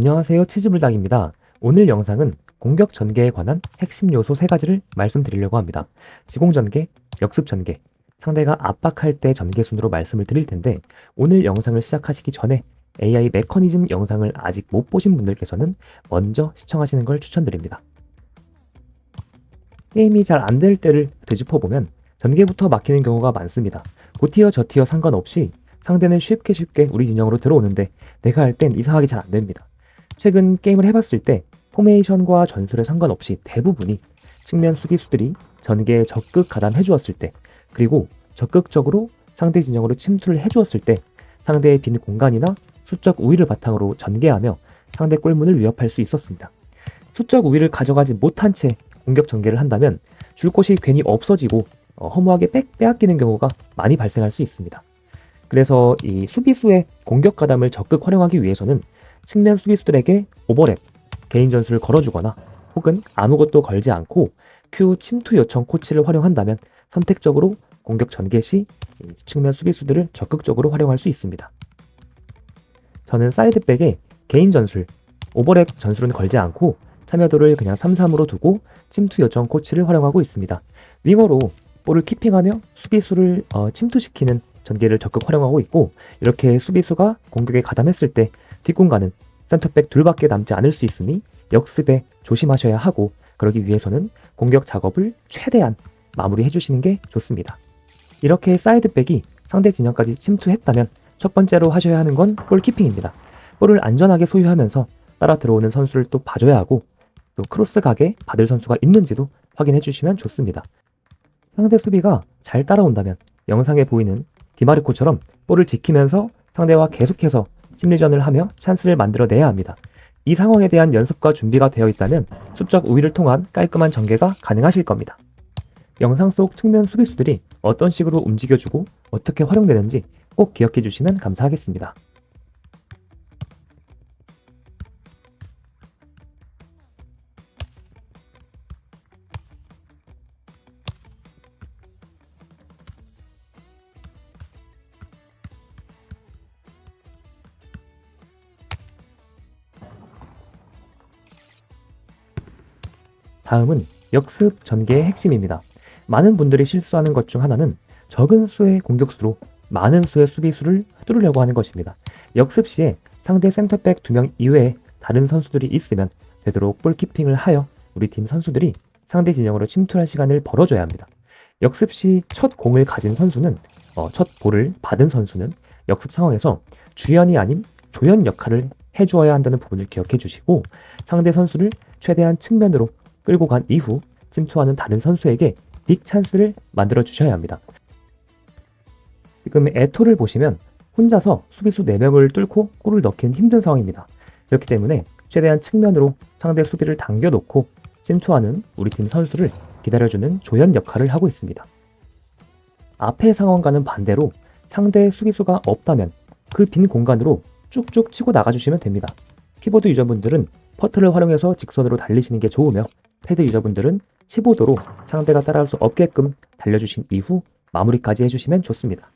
안녕하세요. 치즈불닭입니다. 오늘 영상은 공격 전개에 관한 핵심 요소 세 가지를 말씀드리려고 합니다. 지공 전개, 역습 전개, 상대가 압박할 때 전개 순으로 말씀을 드릴 텐데 오늘 영상을 시작하시기 전에 AI 메커니즘 영상을 아직 못 보신 분들께서는 먼저 시청하시는 걸 추천드립니다. 게임이 잘 안 될 때를 되짚어 보면 전개부터 막히는 경우가 많습니다. 고티어 저티어 상관없이 상대는 쉽게 쉽게 우리 진영으로 들어오는데 내가 할 땐 이상하게 잘 안 됩니다. 최근 게임을 해봤을 때 포메이션과 전술에 상관없이 대부분이 측면 수비수들이 전개에 적극 가담해 주었을 때 그리고 적극적으로 상대 진영으로 침투를 해 주었을 때 상대의 빈 공간이나 수적 우위를 바탕으로 전개하며 상대 골문을 위협할 수 있었습니다. 수적 우위를 가져가지 못한 채 공격 전개를 한다면 줄 곳이 괜히 없어지고 어, 허무하게 빽 빼앗기는 경우가 많이 발생할 수 있습니다. 그래서 이 수비수의 공격 가담을 적극 활용하기 위해서는 측면 수비수들에게 오버랩, 개인 전술을 걸어주거나 혹은 아무것도 걸지 않고 Q 침투 요청 코치를 활용한다면 선택적으로 공격 전개 시이 측면 수비수들을 적극적으로 활용할 수 있습니다. 저는 사이드백에 개인 전술, 오버랩 전술은 걸지 않고 참여도를 그냥 3-3으로 두고 침투 요청 코치를 활용하고 있습니다. 윙어로 볼을 키핑하며 수비수를 어, 침투시키는 전개를 적극 활용하고 있고 이렇게 수비수가 공격에 가담했을 때 뒷공간은 센터백 둘밖에 남지 않을 수 있으니 역습에 조심하셔야 하고 그러기 위해서는 공격 작업을 최대한 마무리해 주시는 게 좋습니다. 이렇게 사이드백이 상대 진영까지 침투했다면 첫 번째로 하셔야 하는 건 골키핑입니다. 볼을 안전하게 소유하면서 따라 들어오는 선수를 또 봐줘야 하고 또 크로스 가게 받을 선수가 있는지도 확인해 주시면 좋습니다. 상대 수비가 잘 따라온다면 영상에 보이는 디마르코처럼 볼을 지키면서 상대와 계속해서 심리전을 하며 찬스를 만들어내야 합니다. 이 상황에 대한 연습과 준비가 되어 있다면 수적 우위를 통한 깔끔한 전개가 가능하실 겁니다. 영상 속 측면 수비수들이 어떤 식으로 움직여주고 어떻게 활용되는지 꼭 기억해 주시면 감사하겠습니다. 다음은 역습 전개의 핵심입니다. 많은 분들이 실수하는 것 중 하나는 적은 수의 공격수로 많은 수의 수비수를 뚫으려고 하는 것입니다. 역습 시에 상대 센터백 2명 이외에 다른 선수들이 있으면 되도록 볼키핑을 하여 우리 팀 선수들이 상대 진영으로 침투할 시간을 벌어줘야 합니다. 역습 시 첫 공을 가진 선수는 어, 첫 볼을 받은 선수는 역습 상황에서 주연이 아닌 조연 역할을 해주어야 한다는 부분을 기억해 주시고 상대 선수를 최대한 측면으로 끌고 간 이후 침투하는 다른 선수에게 빅 찬스를 만들어 주셔야 합니다. 지금 에토를 보시면 혼자서 수비수 4명을 뚫고 골을 넣기는 힘든 상황입니다. 그렇기 때문에 최대한 측면으로 상대 수비를 당겨놓고 침투하는 우리 팀 선수를 기다려주는 조연 역할을 하고 있습니다. 앞의 상황과는 반대로 상대 수비수가 없다면 그 빈 공간으로 쭉쭉 치고 나가주시면 됩니다. 키보드 유저분들은 퍼트를 활용해서 직선으로 달리시는 게 좋으며 패드 유저분들은 15도로 상대가 따라올 수 없게끔 달려주신 이후 마무리까지 해주시면 좋습니다.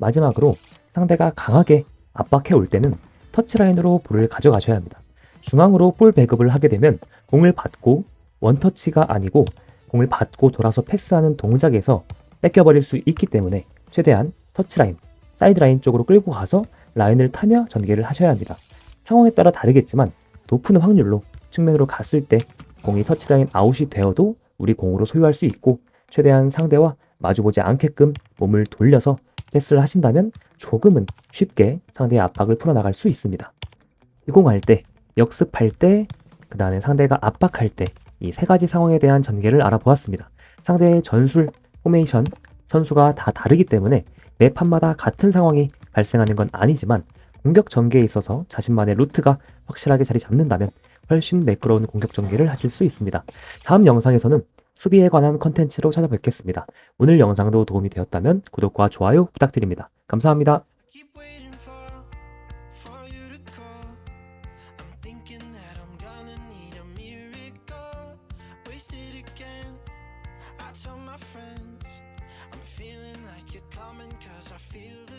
마지막으로 상대가 강하게 압박해 올 때는 터치라인으로 볼을 가져가셔야 합니다. 중앙으로 볼 배급을 하게 되면 공을 받고 원터치가 아니고 공을 받고 돌아서 패스하는 동작에서 뺏겨버릴 수 있기 때문에 최대한 터치라인, 사이드라인 쪽으로 끌고 가서 라인을 타며 전개를 하셔야 합니다. 상황에 따라 다르겠지만 높은 확률로 측면으로 갔을 때 공이 터치라인 아웃이 되어도 우리 공으로 소유할 수 있고 최대한 상대와 마주보지 않게끔 몸을 돌려서 패스를 하신다면 조금은 쉽게 상대의 압박을 풀어나갈 수 있습니다. 시공할 때, 역습할 때, 그 다음에 상대가 압박할 때 이 세 가지 상황에 대한 전개를 알아보았습니다. 상대의 전술, 포메이션, 선수가 다 다르기 때문에 매 판마다 같은 상황이 발생하는 건 아니지만 공격 전개에 있어서 자신만의 루트가 확실하게 자리 잡는다면 훨씬 매끄러운 공격 전개를 하실 수 있습니다. 다음 영상에서는 수비에 관한 컨텐츠로 찾아뵙겠습니다. 오늘 영상도 도움이 되었다면 구독과 좋아요 부탁드립니다. 감사합니다. I feel